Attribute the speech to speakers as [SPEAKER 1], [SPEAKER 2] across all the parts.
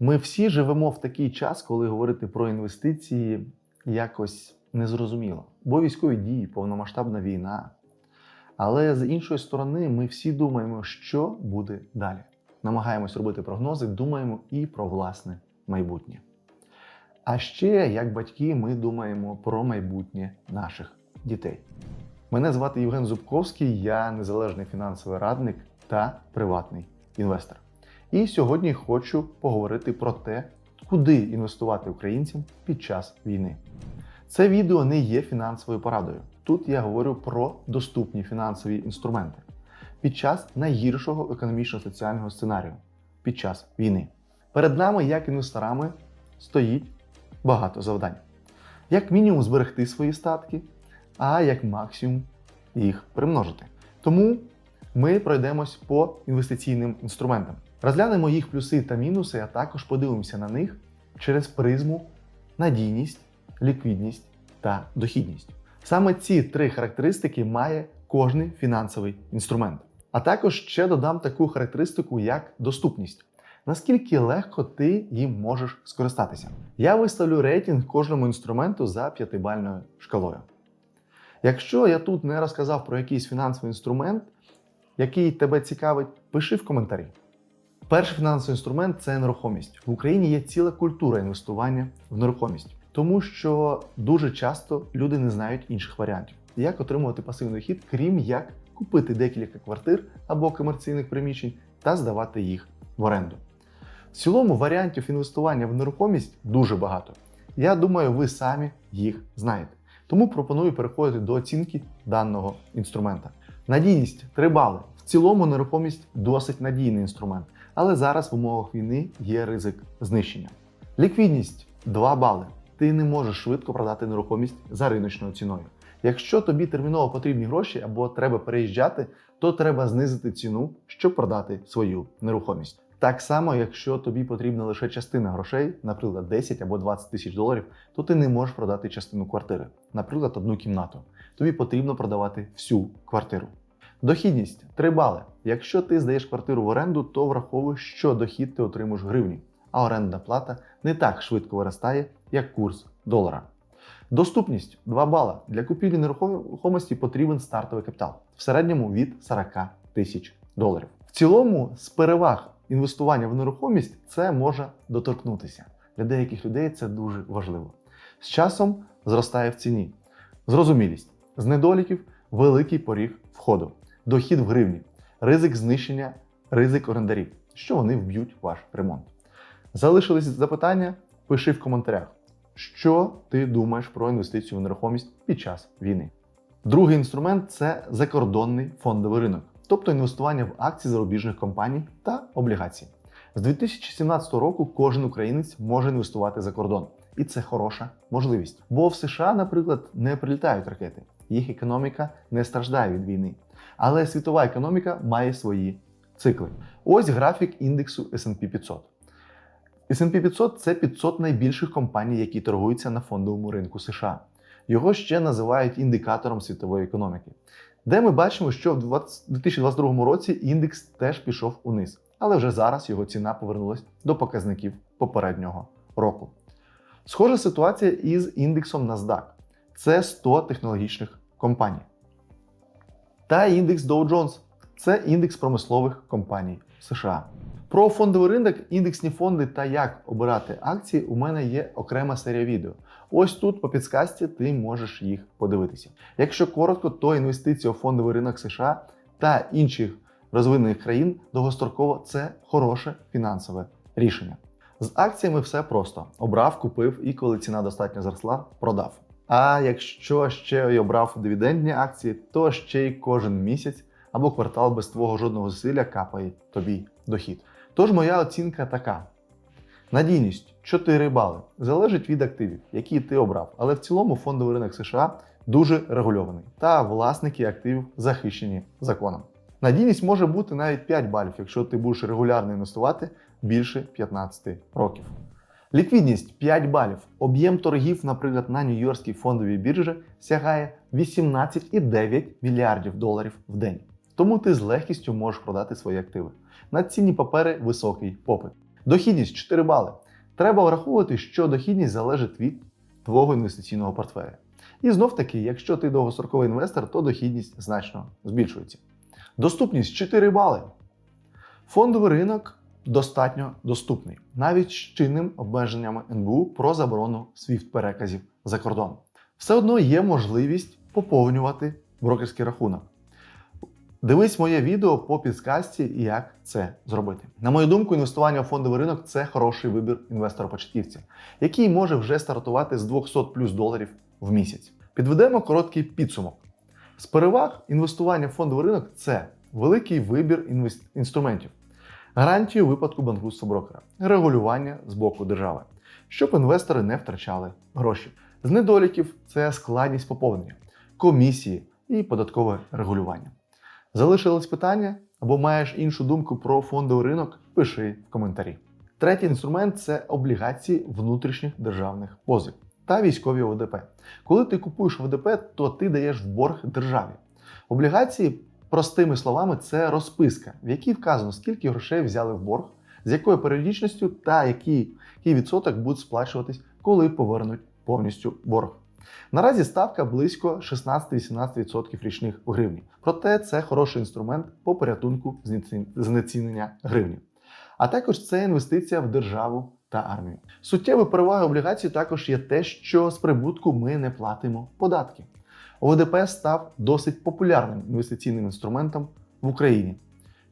[SPEAKER 1] Ми всі живемо в такий час, коли говорити про інвестиції якось незрозуміло. Бо військові дії, повномасштабна війна. Але з іншої сторони, ми всі думаємо, що буде далі. Намагаємось робити прогнози, думаємо і про власне майбутнє. А ще, як батьки, ми думаємо про майбутнє наших дітей. Мене звати Євген Зубковський, я незалежний фінансовий радник та приватний інвестор. І сьогодні хочу поговорити про те, куди інвестувати українцям під час війни. Це відео не є фінансовою порадою. Тут я говорю про доступні фінансові інструменти під час найгіршого економічно-соціального сценарію під час війни. Перед нами, як інвесторами, стоїть багато завдань. Як мінімум зберегти свої статки, а як максимум їх примножити. Тому ми пройдемось по інвестиційним інструментам. Розглянемо їх плюси та мінуси, а також подивимося на них через призму надійність, ліквідність та дохідність. Саме ці три характеристики має кожний фінансовий інструмент. А також ще додам таку характеристику, як доступність. Наскільки легко ти їм можеш скористатися? Я виставлю рейтинг кожному інструменту за п'ятибальною шкалою. Якщо я тут не розказав про якийсь фінансовий інструмент, який тебе цікавить, пиши в коментарі. Перший фінансовий інструмент це нерухомість. В Україні є ціла культура інвестування в нерухомість, тому що дуже часто люди не знають інших варіантів, як отримувати пасивний дохід, крім як купити декілька квартир або комерційних приміщень та здавати їх в оренду. В цілому варіантів інвестування в нерухомість дуже багато. Я думаю, ви самі їх знаєте. Тому пропоную переходити до оцінки даного інструмента. Надійність 3 бали. В цілому нерухомість досить надійний інструмент, але зараз в умовах війни є ризик знищення. Ліквідність 2 бали. Ти не можеш швидко продати нерухомість за риночною ціною. Якщо тобі терміново потрібні гроші або треба переїжджати, то треба знизити ціну, щоб продати свою нерухомість. Так само, якщо тобі потрібна лише частина грошей, наприклад, 10 або 20 тисяч доларів, то ти не можеш продати частину квартири, наприклад, одну кімнату. Тобі потрібно продавати всю квартиру. Дохідність 3 бали. Якщо ти здаєш квартиру в оренду, то враховуй, що дохід ти отримуєш гривні, а орендна плата не так швидко виростає, як курс долара. Доступність 2 бала. Для купівлі нерухомості потрібен стартовий капітал в середньому від 40 тисяч доларів. В цілому, з переваг інвестування в нерухомість це може доторкнутися. Для деяких людей це дуже важливо. З часом зростає в ціні. Зрозумілість, з недоліків великий поріг входу, дохід в гривні, ризик знищення, ризик орендарів, що вони вб'ють ваш ремонт. Залишились запитання? Пиши в коментарях, що ти думаєш про інвестицію в нерухомість під час війни. Другий інструмент це закордонний фондовий ринок тобто інвестування в акції зарубіжних компаній та облігацій. З 2017 року кожен українець може інвестувати за кордон, і це хороша можливість. Бо в США, наприклад, не прилітають ракети, їх економіка не страждає від війни. Але світова економіка має свої цикли. Ось графік індексу SP 500. SP 500 це 500 найбільших компаній, які торгуються на фондовому ринку США. Його ще називають індикатором світової економіки де ми бачимо, що в 2022 році індекс теж пішов униз, але вже зараз його ціна повернулася до показників попереднього року. Схожа ситуація із індексом NASDAQ. Це 100 технологічних компаній. Та індекс Dow Jones це індекс промислових компаній США. Про фондовий ринок, індексні фонди та як обирати акції у мене є окрема серія відео. Ось тут по підсказці ти можеш їх подивитися. Якщо коротко, то інвестиція у фондовий ринок США та інших розвинених країн довгостроково це хороше фінансове рішення. З акціями все просто: обрав, купив і коли ціна достатньо зросла, продав. А якщо ще й обрав дивідендні акції, то ще й кожен місяць або квартал без твого жодного зусилля капає тобі дохід. Тож моя оцінка така: надійність 4 бали. Залежить від активів, які ти обрав. Але в цілому фондовий ринок США дуже регульований, та власники активів захищені законом. Надійність може бути навіть 5 балів, якщо ти будеш регулярно інвестувати більше 15 років. Ліквідність 5 балів. Об'єм торгів, наприклад, на Нью-Йоркській фондовій біржі сягає 18,9 мільярдів доларів в день. Тому ти з легкістю можеш продати свої активи. На цінні папери високий попит. Дохідність 4 бали. Треба враховувати, що дохідність залежить від твого інвестиційного портфеля. І знов таки, якщо ти довгостроковий інвестор, то дохідність значно збільшується. Доступність 4 бали. Фондовий ринок достатньо доступний, навіть з чинним обмеженнями НБУ про заборону SWIFT переказів за кордон. Все одно є можливість поповнювати брокерський рахунок. Дивись моє відео по підсказці, як це зробити. На мою думку, інвестування в фондовий ринок це хороший вибір інвестора-початківця, який може вже стартувати з 200 плюс доларів в місяць. Підведемо короткий підсумок. З переваг інвестування в фондовий ринок це великий вибір інвест... інструментів, гарантії у випадку банкрутства брокера, регулювання з боку держави, щоб інвестори не втрачали гроші. З недоліків це складність поповнення, комісії і податкове регулювання. Залишились питання або маєш іншу думку про фондовий ринок? Пиши в коментарі. Третій інструмент це облігації внутрішніх державних позик та військові ОВДП. Коли ти купуєш ОВДП, то ти даєш в борг державі. Облігації, простими словами, це розписка, в якій вказано, скільки грошей взяли в борг, з якою періодичністю та який, який відсоток буде сплачуватись, коли повернуть повністю борг. Наразі ставка близько 16-18% річних в гривні. Проте це хороший інструмент по порятунку знецінення гривні. А також це інвестиція в державу та армію. Суттєвою перевагою облігацій також є те, що з прибутку ми не платимо податки. ОВДП став досить популярним інвестиційним інструментом в Україні.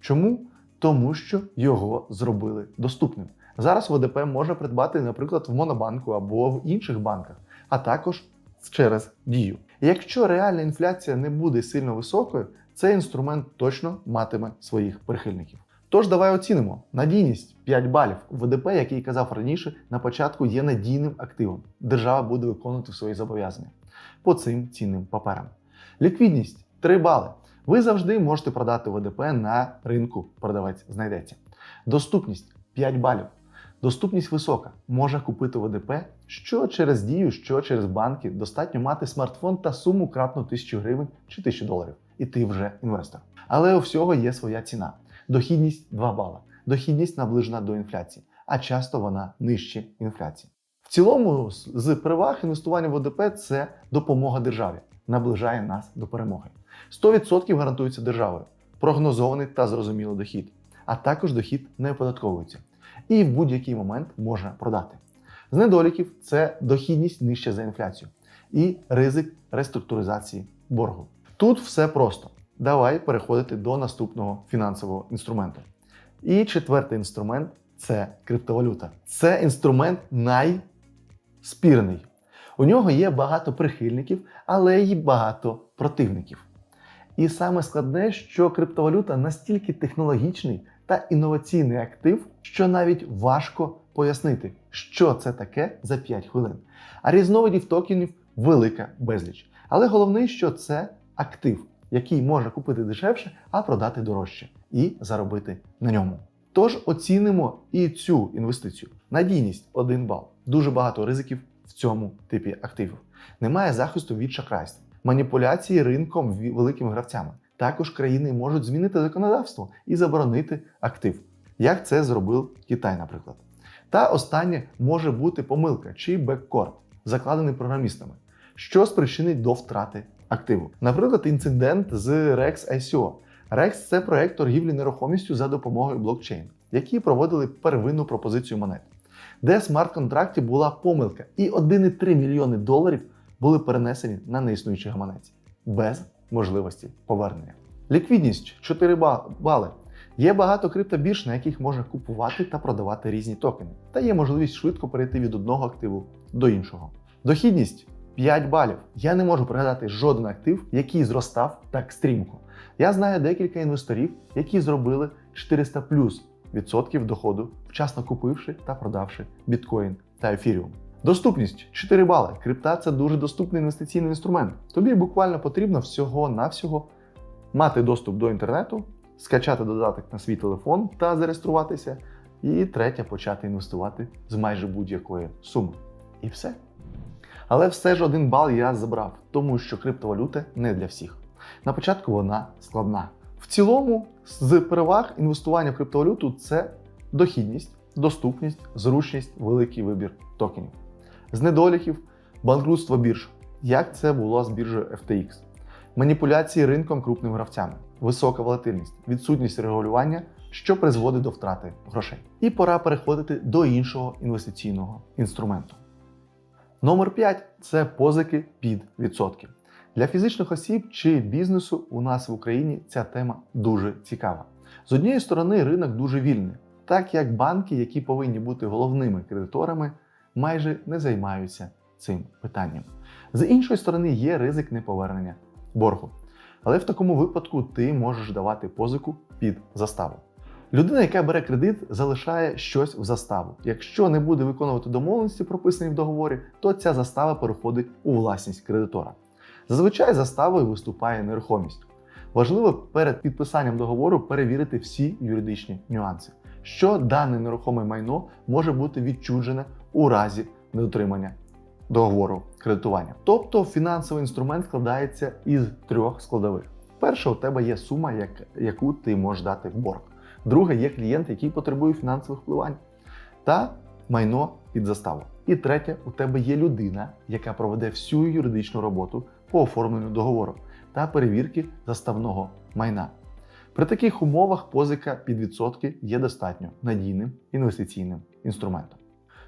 [SPEAKER 1] Чому? Тому що його зробили доступним. Зараз ОВДП можна придбати, наприклад, в Монобанку або в інших банках, а також через дію. Якщо реальна інфляція не буде сильно високою, цей інструмент точно матиме своїх прихильників. Тож давай оцінимо надійність 5 балів. ВДП, який казав раніше, на початку є надійним активом. Держава буде виконувати свої зобов'язання по цим цінним паперам. Ліквідність 3 бали. Ви завжди можете продати ВДП на ринку, продавець знайдеться. Доступність 5 балів. Доступність висока. Може купити ВДП, що через дію, що через банки. Достатньо мати смартфон та суму кратну 1000 гривень чи 1000 доларів. І ти вже інвестор. Але у всього є своя ціна. Дохідність 2 бала. Дохідність наближена до інфляції, а часто вона нижче інфляції. В цілому, з- переваг інвестування в ОДП це допомога державі, наближає нас до перемоги. 100% гарантується державою, прогнозований та зрозумілий дохід, а також дохід не оподатковується і в будь-який момент можна продати. З недоліків це дохідність нижча за інфляцію і ризик реструктуризації боргу. Тут все просто. Давай переходити до наступного фінансового інструменту. І четвертий інструмент це криптовалюта. Це інструмент найспірний. У нього є багато прихильників, але й багато противників. І саме складне, що криптовалюта настільки технологічний та інноваційний актив, що навіть важко пояснити, що це таке за 5 хвилин. А різновидів токенів велика безліч. Але головне, що це актив, який можна купити дешевше, а продати дорожче і заробити на ньому. Тож оцінимо і цю інвестицію. Надійність 1 бал. Дуже багато ризиків в цьому типі активів. Немає захисту від шахрайства, маніпуляції ринком великими гравцями. Також країни можуть змінити законодавство і заборонити актив, як це зробив Китай, наприклад. Та останнє може бути помилка чи беккорд, закладений програмістами, що спричинить до втрати активу. Наприклад, інцидент з Rex ICO. Rex – це проект торгівлі нерухомістю за допомогою блокчейн, які проводили первинну пропозицію монет, де в смарт-контракті була помилка, і 1,3 мільйони доларів були перенесені на неіснуючий гаманець без можливості повернення. Ліквідність 4 бали. Є багато криптобірж, на яких можна купувати та продавати різні токени, та є можливість швидко перейти від одного активу до іншого. Дохідність 5 балів. Я не можу пригадати жоден актив, який зростав так стрімко. Я знаю декілька інвесторів, які зробили 400 плюс відсотків доходу, вчасно купивши та продавши біткоін та ефіріум. Доступність 4 бали. Крипта це дуже доступний інвестиційний інструмент. Тобі буквально потрібно всього-навсього мати доступ до інтернету, скачати додаток на свій телефон та зареєструватися. І третє почати інвестувати з майже будь-якої суми. І все. Але все ж один бал я забрав, тому що криптовалюта не для всіх. На початку вона складна. В цілому, з переваг інвестування в криптовалюту це дохідність, доступність, зручність, великий вибір токенів. З недоліків банкрутство бірж, як це було з біржею FTX, маніпуляції ринком крупними гравцями, висока волатильність, відсутність регулювання, що призводить до втрати грошей. І пора переходити до іншого інвестиційного інструменту. Номер 5 це позики під відсотки. Для фізичних осіб чи бізнесу у нас в Україні ця тема дуже цікава. З однієї сторони, ринок дуже вільний, так як банки, які повинні бути головними кредиторами, майже не займаються цим питанням. З іншої сторони, є ризик неповернення боргу. Але в такому випадку ти можеш давати позику під заставу. Людина, яка бере кредит, залишає щось в заставу. Якщо не буде виконувати домовленості, прописані в договорі, то ця застава переходить у власність кредитора. Зазвичай заставою виступає нерухомість. Важливо перед підписанням договору перевірити всі юридичні нюанси, що дане нерухоме майно може бути відчуджене у разі недотримання договору кредитування. Тобто фінансовий інструмент складається із трьох складових. Перше, у тебе є сума, як, яку ти можеш дати в борг. Друге, є клієнт, який потребує фінансових впливань, та майно під заставу. І третє, у тебе є людина, яка проведе всю юридичну роботу по оформленню договору та перевірки заставного майна. При таких умовах позика під відсотки є достатньо надійним інвестиційним інструментом.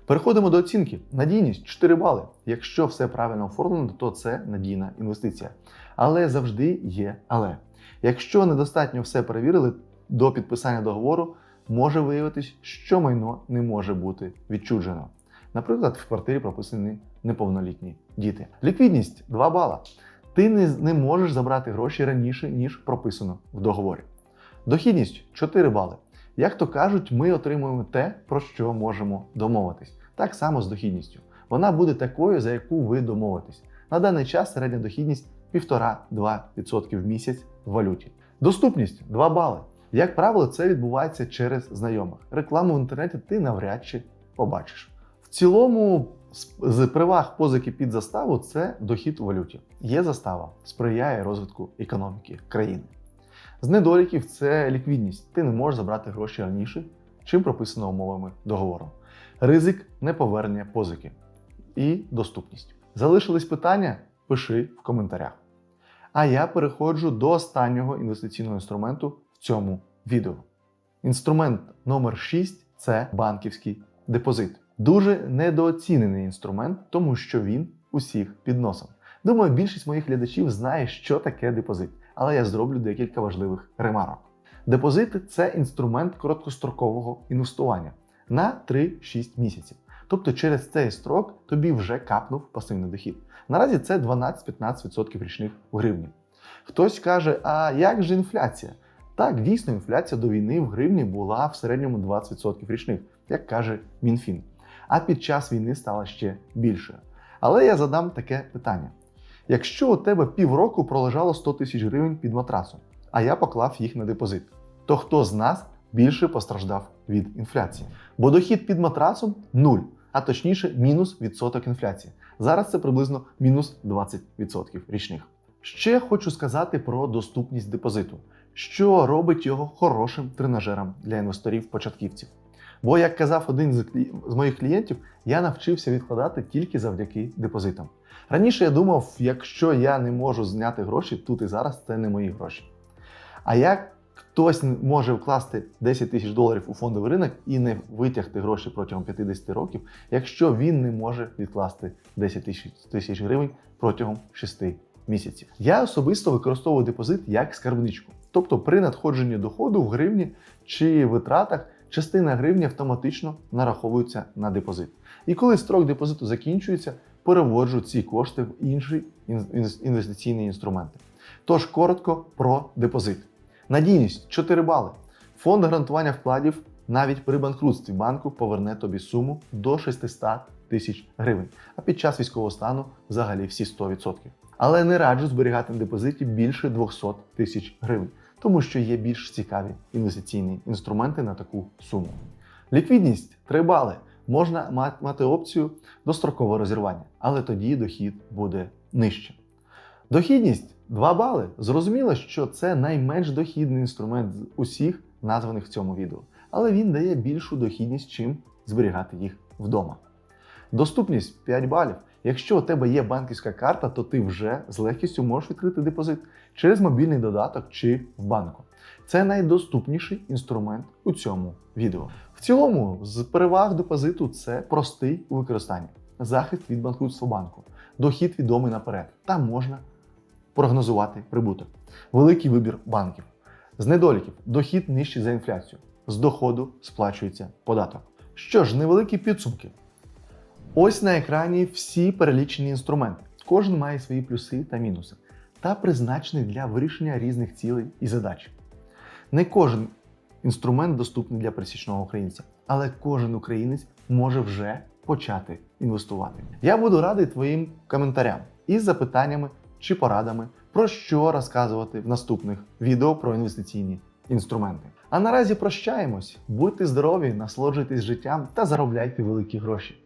[SPEAKER 1] Переходимо до оцінки. Надійність 4 бали. Якщо все правильно оформлено, то це надійна інвестиція. Але завжди є але. Якщо недостатньо все перевірили до підписання договору, може виявитись, що майно не може бути відчуджено. Наприклад, в квартирі прописані неповнолітні діти. Ліквідність 2 бала. Ти не, не можеш забрати гроші раніше, ніж прописано в договорі. Дохідність 4 бали. Як то кажуть, ми отримуємо те, про що можемо домовитись. Так само з дохідністю. Вона буде такою, за яку ви домовитесь. На даний час середня дохідність 1,5-2% в місяць в валюті. Доступність 2 бали. Як правило, це відбувається через знайомих. Рекламу в інтернеті ти навряд чи побачиш. В цілому, з переваг позики під заставу це дохід у валюті. Є застава, сприяє розвитку економіки країни. З недоліків це ліквідність. Ти не можеш забрати гроші раніше, чим прописано умовами договору. Ризик неповернення позики і доступність. Залишились питання? Пиши в коментарях. А я переходжу до останнього інвестиційного інструменту в цьому відео. Інструмент номер 6 це банківський депозит. Дуже недооцінений інструмент, тому що він усіх під носом. Думаю, більшість моїх глядачів знає, що таке депозит, але я зроблю декілька важливих ремарок. Депозит це інструмент короткострокового інвестування на 3-6 місяців. Тобто через цей строк тобі вже капнув пасивний дохід. Наразі це 12-15% річних у гривні. Хтось каже, а як же інфляція? Так, дійсно, інфляція до війни в гривні була в середньому 20% річних, як каже МінФін. А під час війни стала ще більшою. Але я задам таке питання: якщо у тебе півроку пролежало 100 тисяч гривень під матрасом, а я поклав їх на депозит, то хто з нас більше постраждав від інфляції? Бо дохід під матрасом нуль, а точніше, мінус відсоток інфляції. Зараз це приблизно мінус 20% річних. Ще хочу сказати про доступність депозиту, що робить його хорошим тренажером для інвесторів-початківців. Бо, як казав один з моїх клієнтів, я навчився відкладати тільки завдяки депозитам. Раніше я думав, якщо я не можу зняти гроші тут і зараз, це не мої гроші. А як хтось може вкласти 10 тисяч доларів у фондовий ринок і не витягти гроші протягом 50 років, якщо він не може відкласти 10 тисяч- тисяч гривень протягом 6 місяців? Я особисто використовую депозит як скарбничку. Тобто при надходженні доходу в гривні чи витратах частина гривні автоматично нараховується на депозит. І коли строк депозиту закінчується, переводжу ці кошти в інші інвестиційні інструменти. Тож коротко про депозит. Надійність 4 бали. Фонд гарантування вкладів навіть при банкрутстві банку поверне тобі суму до 600 тисяч гривень, а під час військового стану взагалі всі 100%. Але не раджу зберігати на депозиті більше 200 тисяч гривень, тому що є більш цікаві інвестиційні інструменти на таку суму. Ліквідність 3 бали. Можна мати опцію дострокового розірвання, але тоді дохід буде нижче. Дохідність 2 бали. Зрозуміло, що це найменш дохідний інструмент з усіх названих в цьому відео. але він дає більшу дохідність, чим зберігати їх вдома. Доступність 5 балів. Якщо у тебе є банківська карта, то ти вже з легкістю можеш відкрити депозит через мобільний додаток чи в банку. Це найдоступніший інструмент у цьому відео. В цілому, з переваг депозиту це простий у використанні, захист від банкрутства банку, дохід відомий наперед, та можна прогнозувати прибуток, великий вибір банків. З недоліків дохід нижчий за інфляцію, з доходу сплачується податок. Що ж, невеликі підсумки. Ось на екрані всі перелічені інструменти. Кожен має свої плюси та мінуси, та призначений для вирішення різних цілей і задач. Не кожен інструмент доступний для пересічного українця, але кожен українець може вже почати інвестувати. Я буду радий твоїм коментарям із запитаннями чи порадами, про що розказувати в наступних відео про інвестиційні інструменти. А наразі прощаємось, будьте здорові, насолоджуйтесь життям та заробляйте великі гроші.